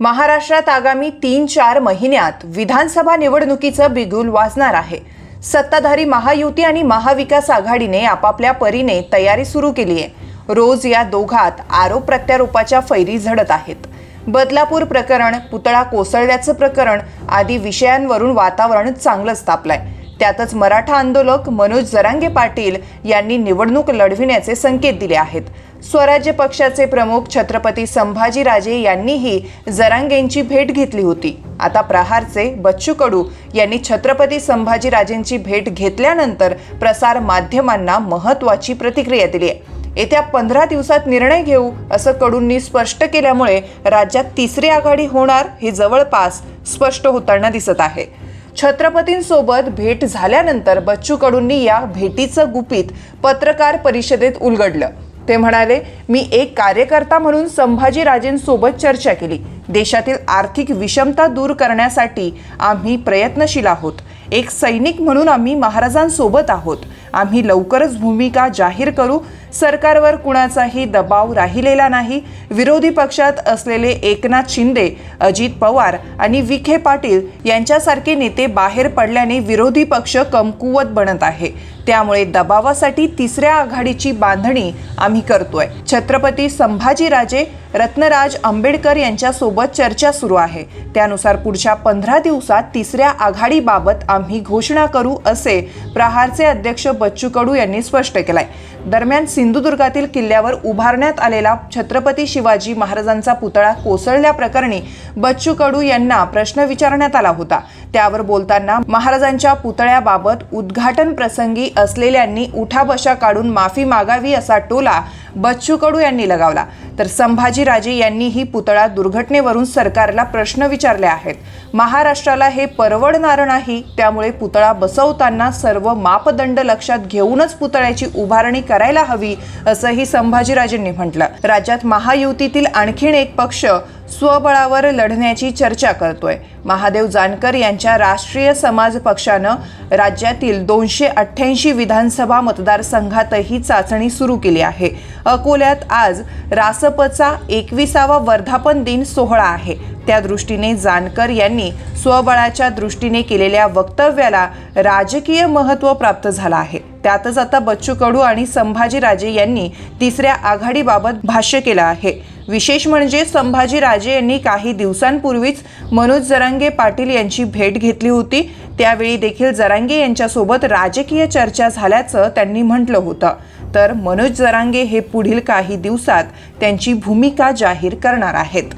महाराष्ट्रात आगामी तीन चार महिन्यात विधानसभा निवडणुकीचं बिगुल वाजणार आहे. सत्ताधारी महायुती आणि महाविकास आघाडीने आपापल्या परीने तयारी सुरू केली आहे. रोज या दोघात आरोप प्रत्यारोपाच्या फैरी झडत आहेत. बदलापूर प्रकरण पुतळा कोसळल्याचं प्रकरण आदी विषयांवरून वातावरण चांगलंच तापलंय. त्यातच मराठा आंदोलक मनोज जरांगे पाटील यांनी निवडणूक लढविण्याचे संकेत दिले आहेत. स्वराज्य पक्षाचे प्रमुख छत्रपती संभाजीराजे यांनीही जरांगेंची भेट घेतली होती. आता प्रहारचे बच्चू कडू यांनी छत्रपती संभाजीराजेंची भेट घेतल्यानंतर प्रसार माध्यमांना महत्वाची प्रतिक्रिया दिली आहे. येत्या पंधरा दिवसात निर्णय घेऊ असं कडूंनी स्पष्ट केल्यामुळे राज्यात तिसरी आघाडी होणार हे जवळपास स्पष्ट होताना दिसत आहे. छत्रपतींसोबत भेट झाल्यानंतर बच्चू कडूंनी या भेटीचं गुपित पत्रकार परिषदेत उलगडलं. ते म्हणाले मी एक कार्यकर्ता म्हणून संभाजीराजेंसोबत चर्चा केली. देशातील आर्थिक विषमता दूर करण्यासाठी आम्ही प्रयत्नशील आहोत. एक सैनिक म्हणून आम्ही महाराजांसोबत आहोत. आम्ही लवकरच भूमिका जाहीर करू. सरकारवर कुणाचाही दबाव राहिलेला नाही. विरोधी पक्षात असलेले एकनाथ शिंदे अजित पवार आणि विखे पाटील यांच्यासारखे नेते बाहेर पडल्याने विरोधी पक्ष कमकुवत बनत आहे. त्यामुळे दबावासाठी तिसऱ्या आघाडीची बांधणी आम्ही करतोय. छत्रपती संभाजीराजे रत्नराज आंबेडकर यांच्यासोबत चर्चा सुरू आहे. त्यानुसार पुढच्या पंधरा दिवसात तिसऱ्या आघाडीबाबत आम्ही घोषणा करू असे प्रहारचे अध्यक्ष बच्चू कडू यांनी स्पष्ट केलाय. दरम्यान सिंधुदुर्गातील किल्ल्यावर उभारण्यात आलेला छत्रपती शिवाजी महाराजांचा पुतळा कोसळल्याप्रकरणी बच्चू कडू यांना प्रश्न विचारण्यात आला होता. त्यावर बोलताना महाराजांच्या पुतळ्याबाबत उद्घाटन प्रसंगी असलेल्यांनी उठाबशा काढून माफी मागावी असा टोला बच्चू कडू यांनी लगावला. तर संभाजीराजे यांनीही पुतळा दुर्घटनेवरून सरकारला प्रश्न विचारले आहेत. महाराष्ट्राला हे परवडणारं नाही त्यामुळे पुतळा बसवताना सर्व मापदंड लक्षात घेऊनच पुतळ्याची उभारणी करायला हवी असंही संभाजीराजेंनी म्हटलं. राज्यात महायुतीतील आणखीन एक पक्ष स्वबळावर लढण्याची चर्चा करतोय. महादेव जानकर यांच्या राष्ट्रीय समाज पक्षानं राज्यातील दोनशे अठ्ठ्याऐंशी विधानसभा मतदारसंघातही चाचणी सुरू केली आहे. अकोल्यात आज रासपचा एकविसावा वर्धापन दिन सोहळा आहे. त्या दृष्टीने जानकर यांनी स्वबळाच्या दृष्टीने केलेल्या वक्तव्याला राजकीय महत्त्व प्राप्त झालं आहे. त्यातच आता बच्चू कडू आणि संभाजीराजे यांनी तिसऱ्या आघाडीबाबत भाष्य केलं आहे. विशेष म्हणजे संभाजीराजे यांनी काही दिवसांपूर्वीच मनोज जरांगे पाटील यांची भेट घेतली होती. त्यावेळी देखील जरांगे यांच्यासोबत राजकीय चर्चा झाल्याचं त्यांनी म्हटलं होतं. तर मनोज जरांगे हे पुढील काही दिवसात त्यांची भूमिका जाहीर करणार आहेत.